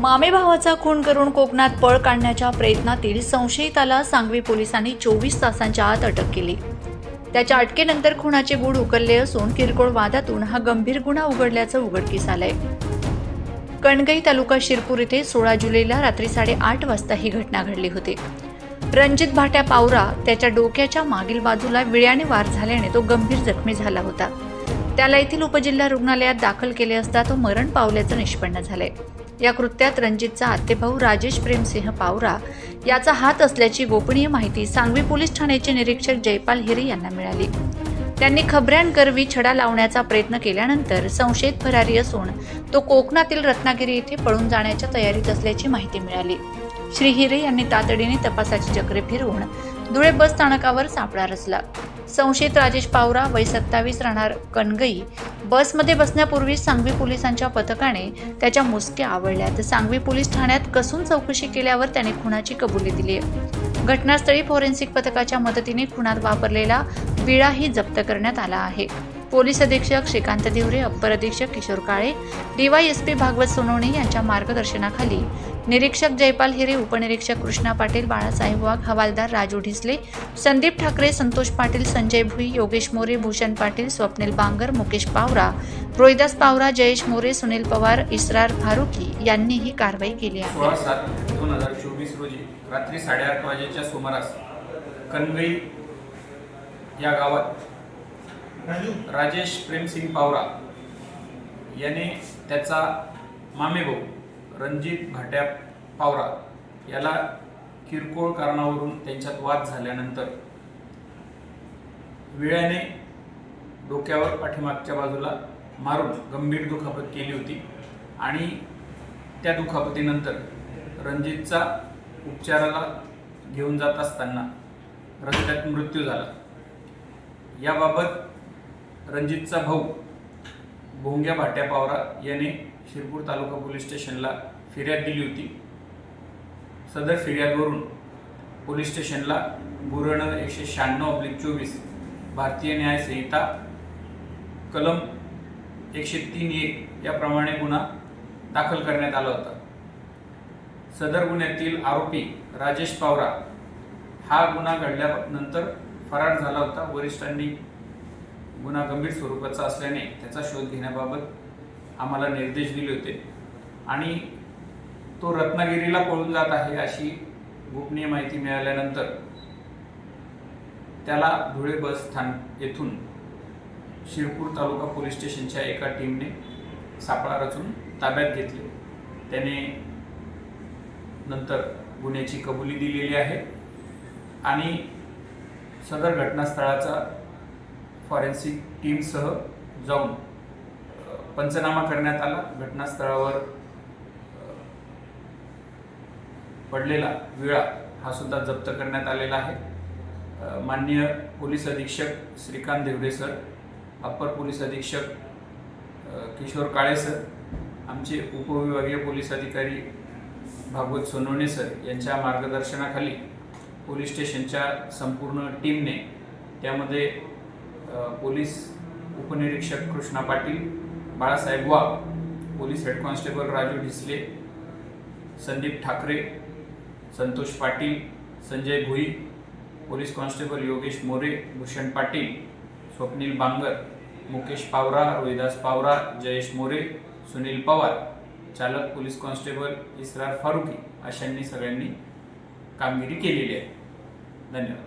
मामे भावाचा खून करून कोकणात पळ काढण्याच्या प्रयत्नातील संशयिताला सांगवी पोलिसांनी चोवीस तासांच्या आत अटक केली. त्याच्या अटकेनंतर खुनाचे गुढ उकलले असून किरकोळ वादातून हा गंभीर गुन्हा उघडल्याचं उघडकीस आलंय. कणगई तालुका शिरपूर येथे सोळा जुलैला रात्री साडेआठ वाजता ही घटना घडली होती. रणजित भाट्या पावरा त्याच्या डोक्याच्या मागील बाजूला विळ्याने वार झाल्याने तो गंभीर जखमी झाला होता. त्याला येथील उपजिल्हा रुग्णालयात दाखल केले असता तो मरण पावल्याचं निष्पन्न झालंय. या कृत्यात रणजितचा आत्तेभाऊ राजेश प्रेमसिंह पावरा याचा हात असल्याची गोपनीय माहिती सांगवी पोलीस ठाण्याचे निरीक्षक जयपाल हिरे यांना मिळाली. त्यांनी खबऱ्यांकरवी छडा लावण्याचा प्रयत्न केल्यानंतर संशयित फरारी असून तो कोकणातील रत्नागिरी येथे पळून जाण्याच्या तयारीत असल्याची माहिती मिळाली. श्री हिरे यांनी तातडीने तपासाची चक्रे फिरवून धुळे बस स्थानकावर सापळा रचला. संशयित राजेश पावरा वय सत्तावीस राहणार कणगई. बसमध्ये बसण्यापूर्वी सांगवी पोलिसांच्या पथकाने त्याच्या मुसक्या आवडल्या तर सांगवी पोलीस ठाण्यात कसून चौकशी केल्यावर त्याने खुनाची कबुली दिली. आहे घटनास्थळी फॉरेन्सिक पथकाच्या मदतीने खुनात वापरलेला विळाही जप्त करण्यात आला आहे. पोलीस अधीक्षक श्रीकांत दिवरे अप्पर अधीक्षक किशोर काळे डीवायएसपी भागवत सोनवणे यांच्या मार्गदर्शनाखाली. निरीक्षक जयपाल हिरे उपनिरीक्षक कृष्णा पाटील बाळासाहेब वाघ हवालदार राजू ढिसले संदीप ठाकरे संतोष पाटील संजय भुई योगेश मोरे भूषण पाटील स्वप्नील बांगर मुकेश पावरा रोहिदास पावरा जयेश मोरे सुनील पवार इसरार फारुकी यांनी ही कारवाई केली आहे. सात दोन हजार चोवीस रोजी रात्री साडेआठ वाजेच्या सुमारास कनगई या गावात राजेश प्रेमसिंग पावरा याने त्याचा मामेभाऊ रणजित भाट्या पावरा याला किरकोळ कारणावरून त्यांच्यात वाद झाल्यानंतर विळ्याने डोक्यावर पाठीमागच्या बाजूला मारून गंभीर दुखापत केली होती आणि त्या दुखापतीनंतर रणजितचा उपचाराला घेऊन जात असताना रस्त्यात मृत्यू झाला. याबाबत रणजितचा भाऊ भोंग्या भाट्या पावरा याने शिरपूर तालुका पोलीस स्टेशनला फिर्याद दिली होती. सदर फिर्यादवरून पोलीस स्टेशनला गुरण एकशे शहाण्णव अब्लिक चोवीस भारतीय न्याय संहिता कलम एकशे तीन एक याप्रमाणे गुन्हा दाखल करण्यात आला होता. सदर गुन्ह्यातील आरोपी राजेश पावरा हा गुन्हा घडल्यानंतर फरार झाला होता. वरिष्ठांनी गुन्हा गंभीर स्वरूपाचा असल्याने त्याचा शोध घेण्याबाबत आम्हाला निर्देश दिले होते. आणि तो रत्नागिरीला पळून जात आहे अशी गोपनीय माहिती मिळाल्यानंतर त्याला धुळे बस स्थान येथून शिरपूर तालुका पोलीस स्टेशनच्या एका टीमने सापळा रचून ताब्यात घेतले. त्याने नंतर गुन्ह्याची कबुली दिलेली आहे. आणि सदर घटनास्थळाचा फॉरेन्सिक टीमसह जाऊन पंचनामा करण्यात आला. घटनास्थळावर पडलेला विळा हा सुद्धा जप्त करण्यात आलेला आहे. माननीय पोलीस अधीक्षक Shrikant Devde sir upper police अधीक्षक किशोर काळे सर आमचे उपविभागीय पोलीस अधिकारी भागवत सोनवणे सर यांच्या मार्गदर्शनाखाली पोलीस स्टेशनच्या संपूर्ण टीमने त्यामध्ये पोलीस उपनिरीक्षक Krishna Patil Balasaheb Wagh police head constable Raju Dhisle Sandeep Thackeray Santosh Patil Sanjay Bhoi police constable Yogesh More Bhushan Patil Swapnil Bangar Mukesh Pawara Rohidas Pawara Jayesh More Sunil Pawar चालक police constable इसरार फारुकी अशांनी सगळ्यांनी कामगिरी केलेली आहे. धन्यवाद.